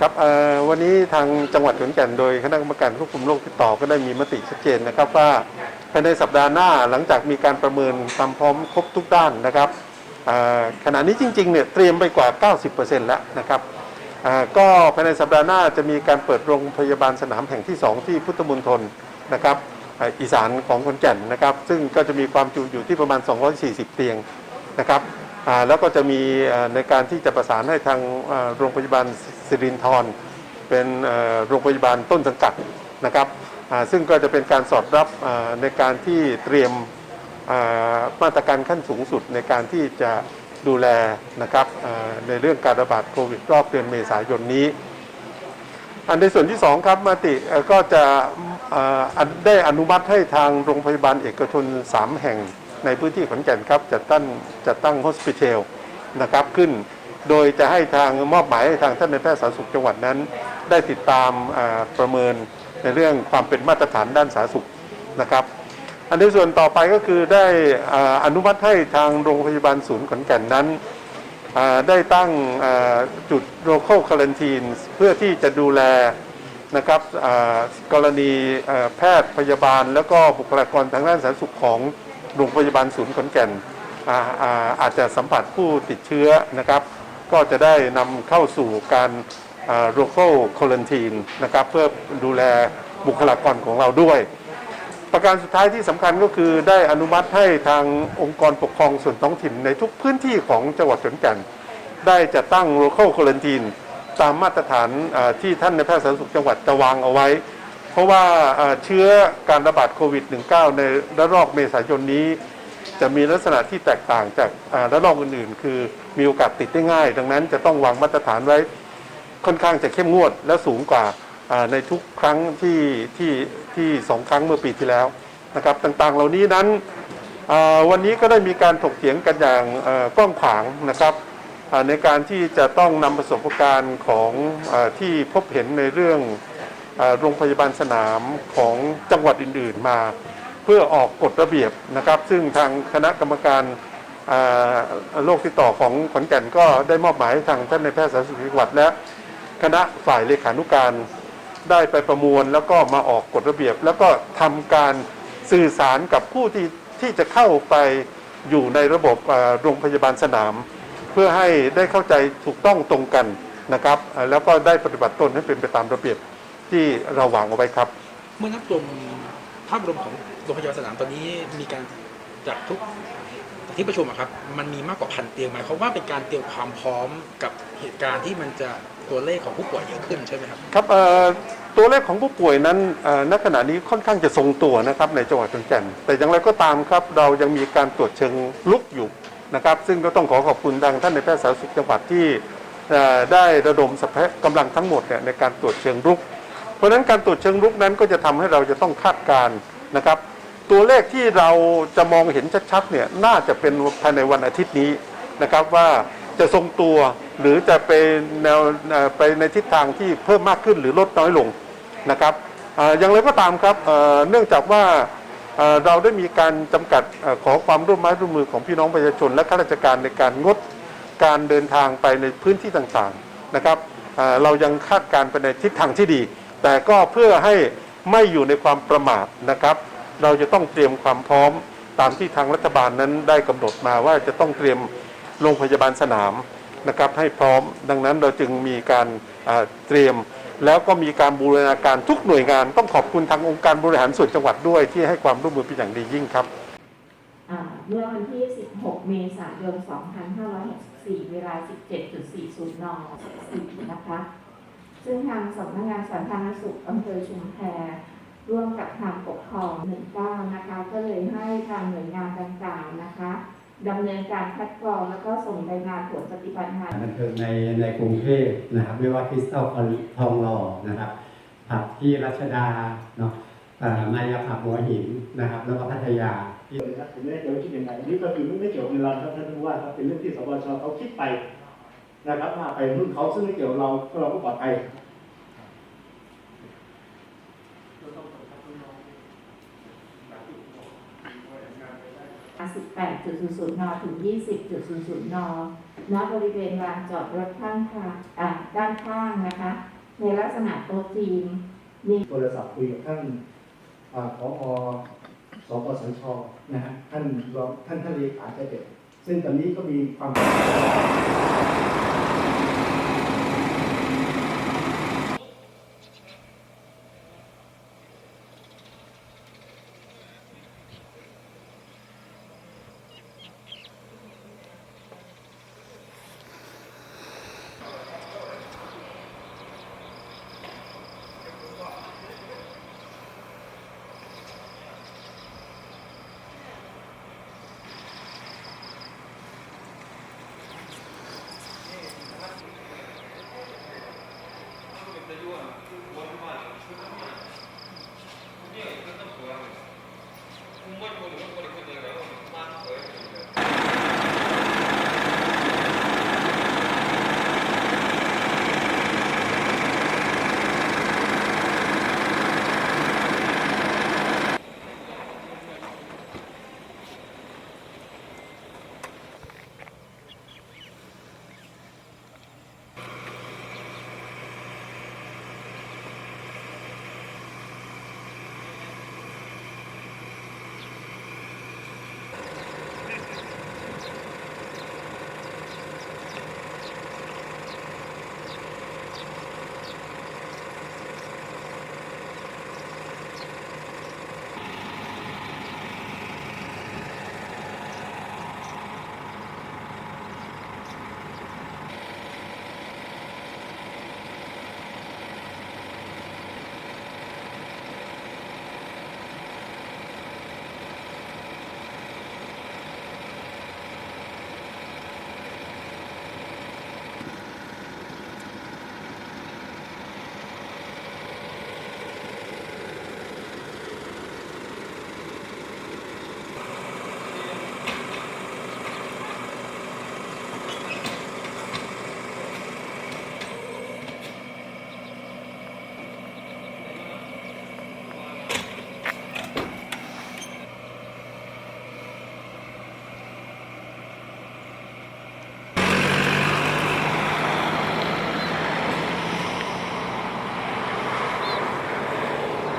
ครับวันนี้ทางจังหวัดขอนแก่นโดยคณะกรรมการควบคุมโรคติดต่อก็ได้มีมติชัดเจนนะครับว่าภายในสัปดาห์หน้าหลังจากมีการประเมินความพร้อมครบทุกด้านนะครับขณะนี้จริงๆเนี่ยเตรียมไปกว่า 90%แล้วนะครับก็ภายในสัปดาห์หน้าจะมีการเปิดโรงพยาบาลสนามแห่งที่ 2 ที่พุทธมณฑลนะครับอ,อีสานของขอนแก่นนะครับ ซึ่งก็จะมีความจุอยู่ที่ประมาณ 240 เตียงนะครับ แล้วก็จะมีในการที่จะประสานให้ทางโรงพยาบาลสิรินธรเป็นโรงพยาบาลต้นสังกัดนะครับซึ่งก็จะเป็นการสอดรับในการที่เตรียมมาตรการขั้นสูงสุดในการที่จะดูแลนะครับในเรื่องการระบาดโควิดรอบเดือนเมษายนนี้ อันในส่วนที่สองครับมติก็จะได้อนุมัติให้ทางโรงพยาบาลเอกชน 3 แห่ง ในพื้นที่ขอนแก่นครับจัดตั้งจัดตั้งโฮสพิทลนะครับขึ้น โดยจะให้ทางมอบหมายให้ทางท่านในแพทย์สาธารณสุขจังหวัดนั้น ได้ติดตามประเมินในเรื่องความเป็นมาตรฐานด้านสาธารณสุขนะครับอันในส่วนต่อไปก็คือได้อนุมัติให้ทางโรงพยาบาลศูนย์ขอนแก่นนั้นได้ตั้งจุดโ o ค a l ค u ร r นทีนเพื่อที่จะดูแลนะครับกรณีแพทย์พยาบาล แล้วก็บุคลากรทางด้านสาธารณสุขของ โรงพยาบาลศูนย์ขอนแก่นอาอาอาจจะสัมผัสผู้ติดเชื้อนะครับ ก็จะได้นำเข้าสู่การโ o ค a l ค u ร r นทีนนะครับเพื่อดูแลบุคลากรของเราด้วย ประการสุดท้ายที่สำคัญก็คือได้อนุมัติให้ทางองค์กรปกครองส่วนท้องถิ่นในทุกพื้นที่ของจังหวัดขอนแก่น ได้จะตั้ง local quarantine ตามมาตรฐานที่ท่านในายแพทย์สาธารณสุขจังหวัดจะวางเอาไว้ เพราะว่าเชื้อการระบาดโควิด -19 ในระลอกเมษายนนี้ จะมีลักษณะที่แตกต่างจากระลอกอื่นๆ คือมีโอกาสติดได้ง่าย ดังนั้นจะต้องวางมาตรฐานไว้ค่อนข้างจะเข้มงวดและสูงกว่าในทุกครั้งที่ที่ที่สองครั้งเมื่อปีที่แล้วนะครับต่างๆ เหล่านี้นั้นวันนี้ก็ได้มีการถกเถียงกันอย่างกว้างขวางนะครับในการที่จะต้องนำประสบการณ์ของอที่พบเห็นในเรื่อง โรงพยาบาลสนามของจังหวัดอื่น ๆ มา เพื่อออกกฎระเบียบนะครับ ซึ่งทางคณะกรรมการาโรคติดต่อของขอนแก่นก็ได้มอบหมายทางท่านในแพทย์สาธารณสุขจังหวัดและคณะฝ่ายเลขานุการได้ไปประมวลแล้วก็มาออกกฎระเบียบ แล้วก็ทำการสื่อสารกับผู้ที่ที่จะเข้าไปอยู่ในระบบโรงพยาบาลสนาม เพื่อให้ได้เข้าใจถูกต้องตรงกันนะครับ แล้วก็ได้ปฏิบัติตนให้เป็นไปตามระเบียบ ที่เราวางเอาไว้ครับ เมื่อนับรวมภาพรวมของโรงพยาบาลสนามตอนนี้มีการจัดทุกที่ประชุมอะครับ มันมีมากกว่าพันเตียงหมายความว่าเป็นการเตรียมความพร้อมกับเหตุการณ์ที่มันจะตัวเลขของผู้ป่วยเยอะขึ้นใช่ไหมครับ ครับเอ่อตัวเลขของผู้ป่วยนั้นเอ่อณขณะนี้ค่อนข้างจะทรงตัวนะครับในจังหวัดขอนแก่นแต่อย่างไรก็ตามครับ เรายังมีการตรวจเชิงลุกอยู่นะครับ ซึ่งก็ต้องขอขอบคุณทางท่านในายแพทย์สาธารณสุขจังหวัดที่เอ่อได้ระดมสัพพะกำลังทั้งหมดเนี่ยในการตรวจเชิงรุกเพ ราะฉะนั้นการตรวจเชิงรุกนั้นก็จะทำให้เราจะต้องคาดการณ์นะครับ ตัวเลขที่เราจะมองเห็นชัดๆเนี่ยน่าจะเป็นภายในวันอาทิตย์นี้นะครับว่าจะทรงตัวหรือจะเป็นแนวไปในทิศทางที่เพิ่มมากขึ้นหรือลดน้อยลงนะครับอย่างไรก็ตามครับเนื่องจากว่าเราได้มีการจำกัดเอ่อขอความร่วมไม้ร่วมมือของพี่น้องประชาชน และข้าราชการในการงดการเดินทางไปในพื้นที่ต่างๆนะครับเอ่อเรายังคาดการณ์ไปในทิศทางที่ดี แต่ก็เพื่อให้ไม่อยู่ในความประมาทนะครับ เราจะต้องเตรียมความพร้อมตามที่ทางรัฐบาลนั้นได้กำหนดมาว่าจะต้องเตรียมโรงพยาบาลสนามนะครับให้พร้อม ดังนั้นเราจึงมีการเตรียม แล้วก็มีการบูรณาการทุกหน่วยงาน ต้องขอบคุณทางองค์การบริหารส่วนจังหวัดด้วยที่ให้ความร่วมมือเป็นอย่างดียิ่งครับเมื่อวันที่ 16 เมษายน 2564 เวลา 17.40 น 4 นะคะ ซึ่งทางสำนักงานสาธารณสุขอำเภอชุมแพร่วมกับทางปกครอง19นะคะ ก็เลยให้ทางหน่วยงานต่างๆนะคะดำเนินการคัดกรองแล้วก็ส่งรายงานผลปฏิบัติงานบันเทิงในในกรุงเทพนะครับไม่ว่าคริสตัลทองหล่อนะครับผับที่รัชดาเนาะเอ่อมายาผับหัวหินนะครับ แล้วก็พัทยาเลยครับถึงแม้จะไม่คิดยังไงอันนี้ก็คือไม่เกี่ยวกับเราครับท่านผู้ว่าครับเป็นเรื่องที่สบชเขาคิดไปนะครับว่าไปรุ่นเขาซึ่งไม่เกี่ยวกับเราเราก็ปลอดภัย 18.00 น ถึง 20.00 น ณ บริเวณลานจอดรถข้างทางอ่าด้านข้างนะคะ ในลักษณะโต๊ะจีนโทรศัพท์คุยกับท่านอ่าผอสปสชนะฮะท่านรองท่านท่านเลขาจเด็ดซึ่งตอนนี้ก็มีความ